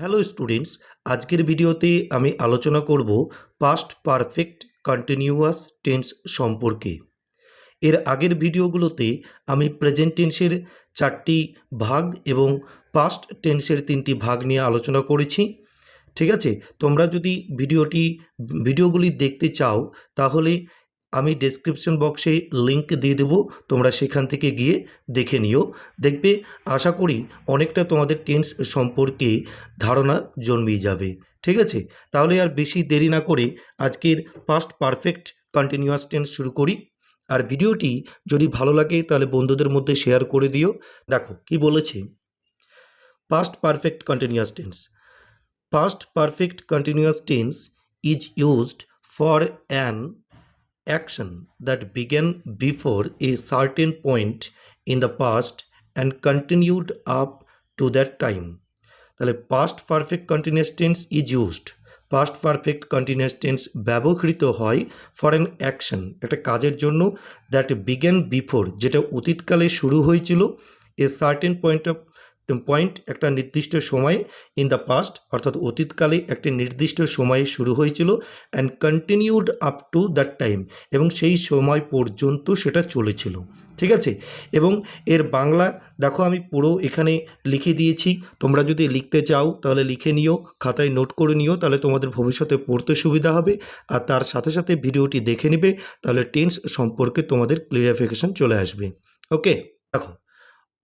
Hello students আজকের ভিডিওতে আমি আলোচনা করব পাস্ট পারফেক্ট কন্টিনিউয়াস টেন্স সম্পর্কে। এর আগের ভিডিওগুলোতে আমি প্রেজেন্ট টেন্সের চারটি ভাগ এবং পাস্ট টেন্সের তিনটি ভাগ নিয়ে আলোচনা করেছি। ঠিক আছে? তোমরা যদি ভিডিওটি, ভিডিওগুলি দেখতে চাও, তাহলে আমি ডেসক্রিপশন বক্সে লিংক দিয়ে দেবো, তোমরা সেখান থেকে গিয়ে দেখে নিও। দেখবে, আশা করি অনেকটা তোমাদের টেন্স সম্পর্কে ধারণা জন্মিয়ে যাবে, ঠিক আছে? তাহলে আর বেশি দেরি না করে আজকের পাস্ট পারফেক্ট কন্টিনিউয়াস টেন্স শুরু করি। আর ভিডিওটি যদি ভালো লাগে, তাহলে বন্ধুদের মধ্যে শেয়ার করে দিও। দেখো, কি বলেছে? Past perfect continuous tense past perfect continuous tense is used for an action that began before a certain point in the past and continued up to that time. তাহলে past perfect continuous tense is used past perfect continuous tense ব্যবহৃত হয় for an action একটা কাজের জন্য that বিজ্ঞান before যেটা অতীতকালে শুরু হয়েছিল a certain point of point একটা নির্দিষ্ট সময়ে ইন দ্য পাস্ট অর্থাৎ অতীতকালে একটি নির্দিষ্ট সময়ে শুরু হয়েছিল and continued up to that time এবং সেই সময় পর্যন্ত সেটা চলেছিল, ঠিক আছে? এবং এর বাংলা, দেখো আমি পুরো এখানে লিখে দিয়েছি, তোমরা যদি লিখতে চাও তাহলে লিখে নিও, খাতায় নোট করে নিও, তাহলে তোমাদের ভবিষ্যতে পড়তে সুবিধা হবে, আর তার সাথে সাথে ভিডিওটি দেখে নেবে, তাহলে টেন্স সম্পর্কে তোমাদের ক্লিয়ারিফিকেশন চলে আসবে ওকে দেখো,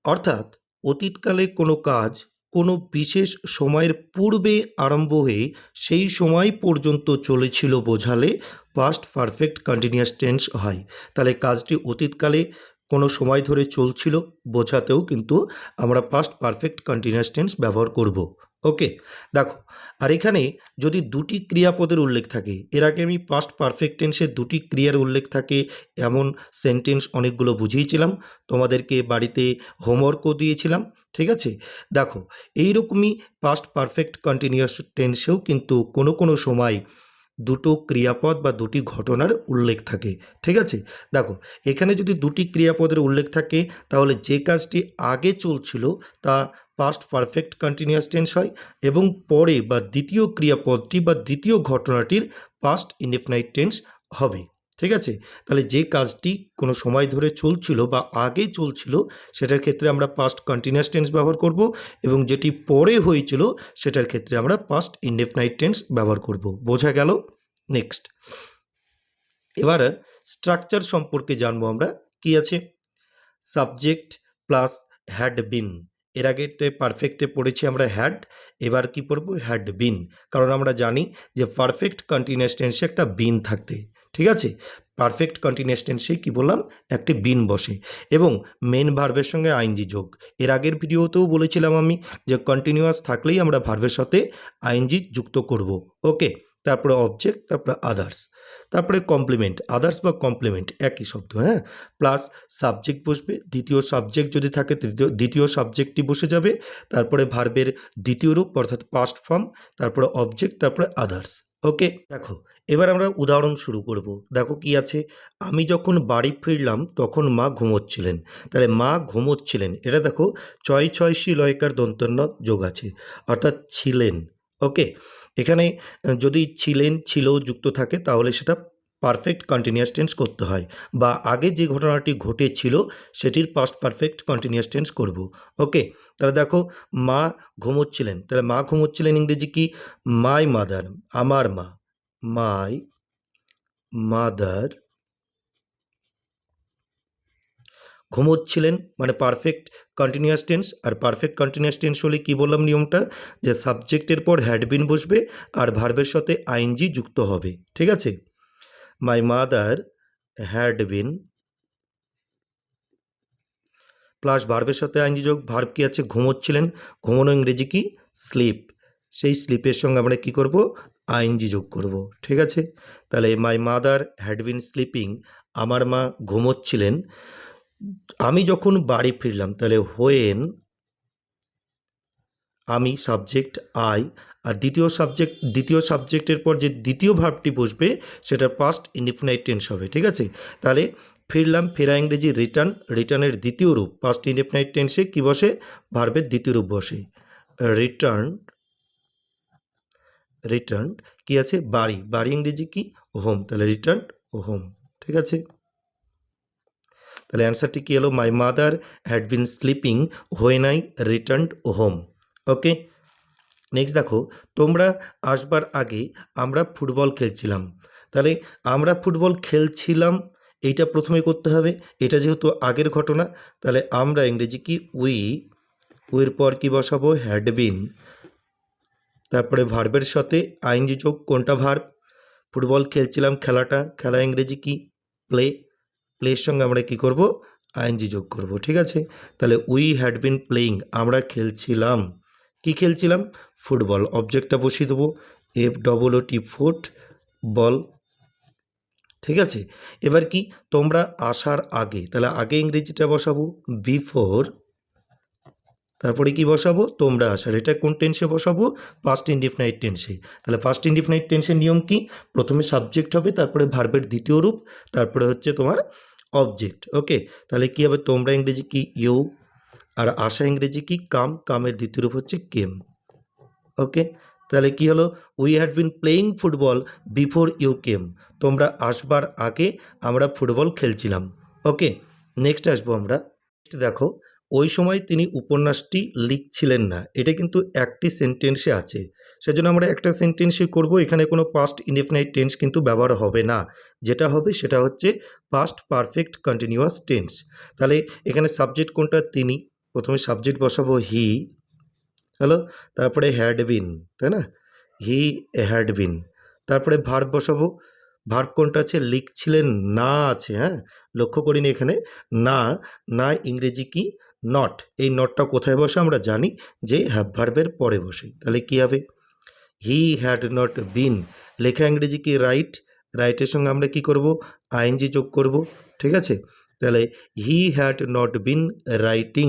অর্থাৎ অতীতকালে কোনো কাজ কোনো বিশেষ সময়ের পূর্বে আরম্ভ হয়ে সেই সময় পর্যন্ত চলেছিল বোঝালে পাস্ট পারফেক্ট কন্টিনিউয়াস টেন্স হয়। তাহলে কাজটি অতীতকালে কোনো সময় ধরে চলছিল, বোঝাতেও কিন্তু আমরা পাস্ট পারফেক্ট কন্টিনিউয়াস টেন্স ব্যবহার করব। ওকে, দেখো, আর এখানে যদি দুটি ক্রিয়াপদের উল্লেখ থাকে, এর আগে আমি পাস্ট পারফেক্ট টেন্সের দুটি ক্রিয়ার উল্লেখ থাকে, এমন সেন্টেন্স অনেকগুলো বুঝিয়েছিলাম, তোমাদেরকে বাড়িতে হোমওয়ার্কও দিয়েছিলাম, ঠিক আছে? দেখো, এইরকমই পাস্ট পারফেক্ট কন্টিনিউয়াস টেন্সেও কিন্তু কোনো কোনো সময় দুটো ক্রিয়াপদ বা দুটি ঘটনার উল্লেখ থাকে, ঠিক আছে? দেখো, এখানে যদি দুটি ক্রিয়াপদের উল্লেখ থাকে, তাহলে যে কাজটি আগে চলছিল তা পাস্ট পারফেক্ট কন্টিনিউয়াস টেন্স হয় এবং পরে বা দ্বিতীয় ক্রিয়াপদটি বা দ্বিতীয় ঘটনাটির পাস্ট ইনডেফিনাইট টেন্স হবে। ঠিক আছে? তাহলে যে কাজটি কোনো সময় ধরে চলছিল বা আগে চলছিল, সেটার ক্ষেত্রে আমরা পাস্ট কন্টিনিউয়াস টেন্স ব্যবহার করব এবং যেটি পরে হয়েছিল, সেটার ক্ষেত্রে আমরা পাস্ট ইনডেফিনাইট টেন্স ব্যবহার করব। বোঝা গেল? নেক্সট এবার স্ট্রাকচার সম্পর্কে জানব আমরা। কি আছে? সাবজেক্ট প্লাস হ্যাড বিন এর আগেতে পারফেক্টে পড়েছি আমরা হ্যাড এবার কি পড়ব? হ্যাড বিন কারণ আমরা জানি যে পারফেক্ট কন্টিনিউয়াস টেন্সে একটা বিন থাকতে, ঠিক আছে? পারফেক্ট কন্টিনিউয়াস টেন্সে কী বললাম? একটি বিন বসে, এবং মেন ভার্বের সঙ্গে আইনজি যোগ। এর আগের ভিডিওতেও বলেছিলাম আমি যে কন্টিনিউয়াস থাকলেই আমরা ভার্বের সাথে আইনজি যুক্ত করব ওকে তারপরে অবজেক্ট তারপরে আদার্স তারপরে কমপ্লিমেন্ট আদার্স বা কমপ্লিমেন্ট একই শব্দ হ্যাঁ? প্লাস সাবজেক্ট বসবে, দ্বিতীয় সাবজেক্ট যদি থাকে, তৃতীয়, দ্বিতীয় সাবজেক্টটি বসে যাবে, তারপরে ভার্বের দ্বিতীয় রূপ, অর্থাৎ পাস্ট ফর্ম তারপরে অবজেক্ট তারপরে আদার্স ওকে দেখো, এবার আমরা উদাহরণ শুরু করব। দেখো কি আছে? আমি যখন বাড়ি ফিরলাম, তখন মা ঘুমোচ্ছিলেন। তাহলে মা ঘুমোচ্ছিলেন। এটা দেখো, ছয় ছয়শি লয়কার দন্তন্য যোগ আছে, অর্থাৎ ছিলেন ওকে এখানে যদি ছিলেন ছিল যুক্ত থাকে, তাহলে সেটা পারফেক্ট কন্টিনিউয়াস টেন্স করতে হয়। বা আগে যে ঘটনাটি ঘটেছিল, সেটির পাস্ট পারফেক্ট কন্টিনিউয়াস টেন্স করব। ওকে তাহলে দেখো, মা ঘুমোচ্ছিলেন। তাহলে মা ঘুমোচ্ছিলেন ইংরেজি কি? মাই মাদার আমার মা। মাই মাদার ঘুমোচ্ছিলেন মানে পারফেক্ট কন্টিনিউয়াস টেন্স আর পারফেক্ট কন্টিনিউয়াস টেন্স হলে কী বললাম নিয়মটা? যে সাবজেক্টের পর হ্যাডবিন বসবে, আর ভার্বের সাথে আইনজি যুক্ত হবে, ঠিক আছে? My mother had been plus ভার্বের সাথে আইনজি যোগ ভার্ব কি আছে? ঘুমোচ্ছিলেন। ঘুমোনো ইংরেজি কি? স্লিপ সেই স্লিপের সঙ্গে আমরা কি করব? আইনজি যোগ করব, ঠিক আছে? তাহলে my mother had been sleeping আমার মা ঘুমোচ্ছিলেন। আমি যখন বাড়ি ফিরলাম, তাহলে হোয়েন আমি সাবজেক্ট আই আর দ্বিতীয় সাবজেক্ট দ্বিতীয় সাবজেক্টের পর যে দ্বিতীয় ভাবটি বসবে, সেটা পাস্ট ইনডিফিনাইট টেন্স হবে, ঠিক আছে? তাহলে ফিরলাম, ফেরা ইংরেজি রিটার্ন রিটার্নের দ্বিতীয় রূপ পাস্ট ইনডিফিনাইট টেন্সে কী বসে? ভার্বের দ্বিতীয় রূপ বসে। রিটার্ন রিটার্ন কি আছে? বাড়ি বাড়ি ইংরেজি কি? হোম তাহলে রিটার্ন হোম ঠিক আছে? তাহলে অ্যান্সারটি কী হলো my mother had been sleeping when I return home okay next দেখো, তোমরা আসবার আগে আমরা ফুটবল খেলছিলাম। তাহলে আমরা ফুটবল খেলছিলাম, এইটা প্রথমে করতে হবে। এটা যেহেতু আগের ঘটনা, তাহলে আমরা ইংরেজি কি? উই উইয়ের পর কি বসাবো? হ্যাড বিন তারপরে ভার্বের সাথে আইনজি যোগ, কোনটা ভার্ব ফুটবল খেলছিলাম, খেলাটা। খেলা ইংরেজি কি? প্লে প্লের সঙ্গে আমরা কি করব? আইএনজি যোগ করব, ঠিক আছে? তাহলে উই হ্যাড বিন প্লেয়িং আমরা খেলছিলাম। কি খেলছিলাম? ফুটবল। অবজেক্টটা বসিয়ে দেবো F double O T foot ball ঠিক আছে? এবার কি? তোমরা আসার আগে, তাহলে আগে ইংরেজিটা বসাবো বিফোর তারপরে কি বসাবো? তোমরা আসার এটা কোন টেন্সে বসাবো? পাস্ট ইনডিফিনাইট টেন্সে তাহলে ফার্স্ট ইনডিফিনাইট টেন্সের নিয়ম কি? প্রথমে সাবজেক্ট হবে, তারপরে ভার্বের দ্বিতীয় রূপ, তারপরে হচ্ছে তোমার অবজেক্ট ওকে তাহলে কি হবে? তোমরা ইংরেজি কি? ইউ আর আশা ইংরেজি কি? কাম, কামের দ্বিতীয় রূপ হচ্ছে কেম ওকে তাহলে কি হলো? We had been playing football before you came তোমরা আসবার আগে আমরা ফুটবল খেলছিলাম ওকে নেক্সট আসব আমরা। দেখো ওই সময় তিনি উপন্যাসটি লিখছিলেন না। এটা কিন্তু একটি সেন্টেন্সে আছে। সেজন্য আমরা একটা সেন্টেন্সই করব, এখানে কোনো পাস্ট ইনডেফিনাইট টেন্স কিন্তু ব্যবহার হবে না। যেটা হবে সেটা হচ্ছে পাস্ট পারফেক্ট কন্টিনিউয়াস টেন্স তাহলে এখানে সাবজেক্ট কোনটা? তিনি। প্রথমে সাবজেক্ট বসাবো হি হ্যালো তারপরে হ্যাড বিন তাই না? হি হ্যাড বিন তারপরে ভার্ব বসাবো। ভার্ব কোনটা আছে? লিখছিলেন না আছে হ্যাঁ? লক্ষ্য করিনি এখানে। না না ইংরেজি কি? নট এই নটটা কোথায় বসে আমরা জানি যে হ্যাভ ভার্বের পরে বসে। তাহলে কি হবে? হি হ্যাড নট বিন লেখা ইংরেজি কি রাইট রাইটের সঙ্গে আমরা কি করব? আইএনজি যোগ করব, ঠিক আছে? তাহলে he had not been writing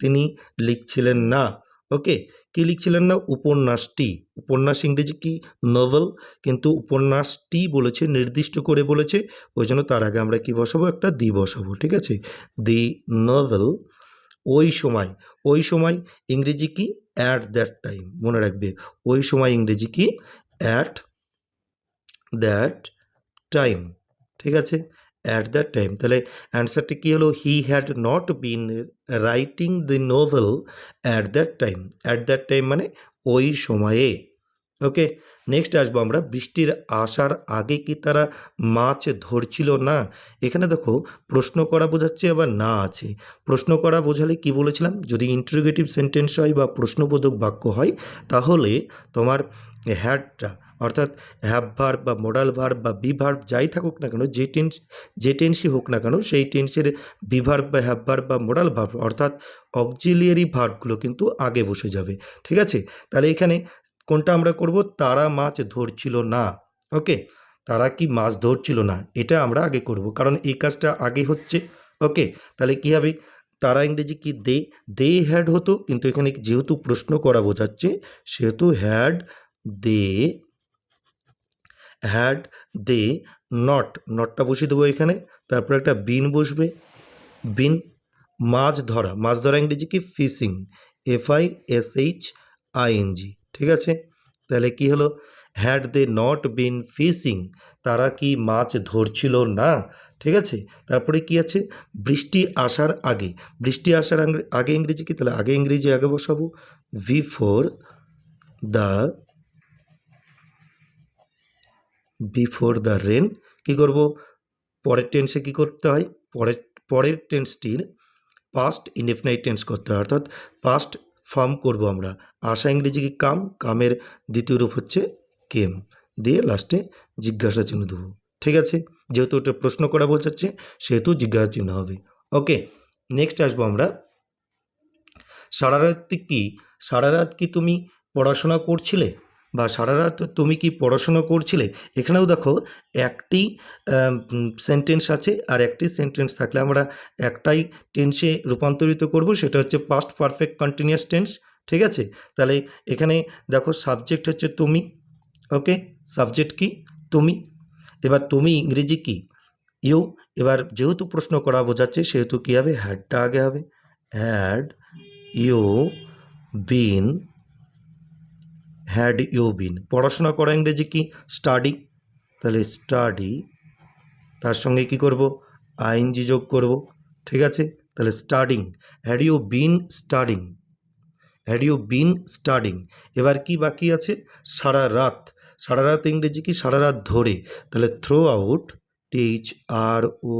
তিনি লিখছিলেন না ওকে কি লিখছিলেন না? উপন্যাসটি। উপন্যাস ইংরেজি কি? নোভেল কিন্তু উপন্যাসটি বলেছে, নির্দিষ্ট করে বলেছে, ওই জন্য তার আগে আমরা কি বসাবো? একটা দি বসাবো, ঠিক আছে? দি নোভেল ওই সময় ওই সময় ইংরেজি কি? অ্যাট দ্যাট টাইম মনে রাখবে। ওই সময় ইংরেজি কি? অ্যাট দ্যাট টাইম ঠিক আছে? অ্যাট দ্যাট টাইম তাহলে অ্যান্সারটি কী হলো? He had not been writing the novel at that time at that time মানে ওই সময়ে ওকে নেক্সট আসব আমরা, বৃষ্টির আসার আগে কি তারা মাছ ধরছিল না? এখানে দেখো, প্রশ্ন করা বোঝাচ্ছে আবার না আছে। প্রশ্ন করা বোঝালে কি বলেছিলাম? যদি ইন্টারোগেটিভ সেন্টেন্স হয় বা প্রশ্নবোধক বাক্য হয়, তাহলে তোমার হ্যাডটা অর্থাৎ হ্যাভ ভার্ব বা মোডাল ভার্ব বা বি ভার্ব যাই থাকুক না কেন, যে টেন্স যে টেন্সই হোক না কেন, সেই টেন্সের বি ভার্ব বা হ্যাভ ভার্ব বা মোডাল ভার্ব অর্থাৎ অক্সিলিয়ারি ভার্বগুলো কিন্তু আগে বসে যাবে। ঠিক আছে? তাহলে এখানে কোনটা আমরা করব? তারা মাছ ধরছিল না। ওকে? তারা কি মাছ ধরছিল না? এটা আমরা আগে করব। কারণ এই কাজটা আগে হচ্ছে। ওকে? তাহলে কী হবে? তারা ইংরেজি কি? দে দে হ্যাড হতো। কিন্তু এখানে যেহেতু প্রশ্ন করা বোঝাচ্ছে, সেহেতু had they had they not নটটা বসিয়ে দেবো এখানে। তারপর একটা বিন বসবে। বিন মাছ ধরা। মাছ ধরা ইংরেজি কি? Fishing F I S H I N G ঠিক আছে? তাহলে কি হলো? Had they not been fishing তারা কি মাছ ধরছিল না? ঠিক আছে? তারপরে কি আছে? বৃষ্টি আসার আগে। বৃষ্টি আসার আগে- ইংরেজি কি? তাহলে আগে ইংরেজি আগে বসাবো। Before the before the rain কী করব? পরের টেন্সে কী করতে হয়? পরের পরের টেন্সটির পাস্ট ইনডেফিনাইট টেন্স করতে হয়। অর্থাৎ পাস্ট ফর্ম করব আমরা। আশা ইংরেজি কি কাম? কামের দ্বিতীয় রূপ হচ্ছে কেম। দিয়ে লাস্টে জিজ্ঞাসা চিহ্ন দেবো। ঠিক আছে? যেহেতু ওটা প্রশ্ন করা বোঝাচ্ছে, সেহেতু জিজ্ঞাসা চিহ্ন হবে। ওকে নেক্সট আসব আমরা। সারা রাত কি? সারা রাত কি তুমি পড়াশোনা করছিলে? বা সারা রাত তুমি কি পড়াশোনা করছিলে? এখানেও দেখো একটি সেন্টেন্স আছে আর একটি সেন্টেন্স থাকলে আমরা একটাই টেন্সে রূপান্তরিত করব, সেটা হচ্ছে পাস্ট পারফেক্ট কন্টিনিউয়াস টেন্স ঠিক আছে? তাহলে এখানে দেখো সাবজেক্ট হচ্ছে তুমি ওকে সাবজেক্ট কি? তুমি। এবার তুমি ইংরেজি কি? ইউ এবার যেহেতু প্রশ্ন করা বোঝাচ্ছে, সেহেতু কী হবে? হ্যাডটা আগে হবে। Had you been had you been পড়াশোনা করা ইংরেজি কি? স্টাডি তাহলে স্টাডি তার সঙ্গে কি করব? আইনজি যোগ করব। ঠিক আছে? তাহলে studying had you been studying had you been studying এবার কি বাকি আছে? সারা রাত। সারা রাত ইংরেজি কি? সারা রাত ধরে। তাহলে throughout T H R O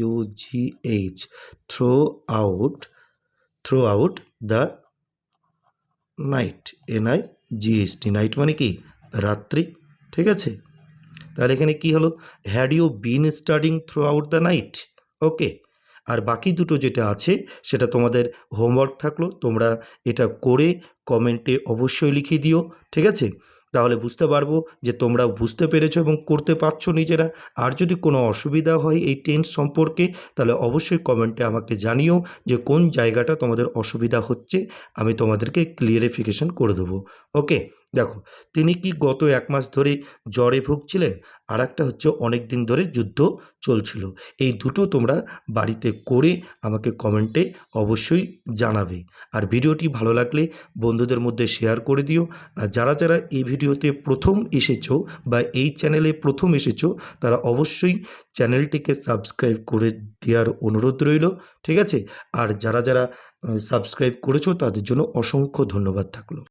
U G H throughout throughout the night N I G H T night মানে কি? রাত্রি, ঠিক আছে? তাহলে এখানে কি হলো? Had you been studying throughout the night okay আর বাকি দুটো যেটা আছে, সেটা তোমাদের হোমওয়ার্ক থাকল, তোমরা এটা করে কমেন্টে অবশ্যই লিখে দিও, ঠিক আছে? তাহলে বুঝতে পারব যে তোমরা বুঝতে পেরেছ এবং করতে পারছ নিজেরা। আর যদি কোনো অসুবিধা হয় এই টেন্স সম্পর্কে, তাহলে অবশ্যই কমেন্টে আমাকে জানিও যে কোন জায়গাটা তোমাদের অসুবিধা হচ্ছে। আমি তোমাদেরকে ক্লিয়ারিফিকেশান করে দেবো। ওকে দেখো, তিনি কি গত এক মাস ধরে জ্বরে ভুগছিলেন? আর একটা হচ্ছে অনেক দিন ধরে যুদ্ধ চলছিল। এই দুটো তোমরা বাড়িতে করে আমাকে কমেন্টে অবশ্যই জানাবে। আর ভিডিওটি ভালো লাগলে বন্ধুদের মধ্যে শেয়ার করে দিও। আর যারা যারা এই ভিডিওতে প্রথম এসেছ বা এই চ্যানেলে প্রথম এসেছ, তারা অবশ্যই চ্যানেলটিকে সাবস্ক্রাইব করে দেওয়ার অনুরোধ রইল, ঠিক আছে? আর যারা যারা সাবস্ক্রাইব করেছ, তাদের জন্য অসংখ্য ধন্যবাদ থাকল।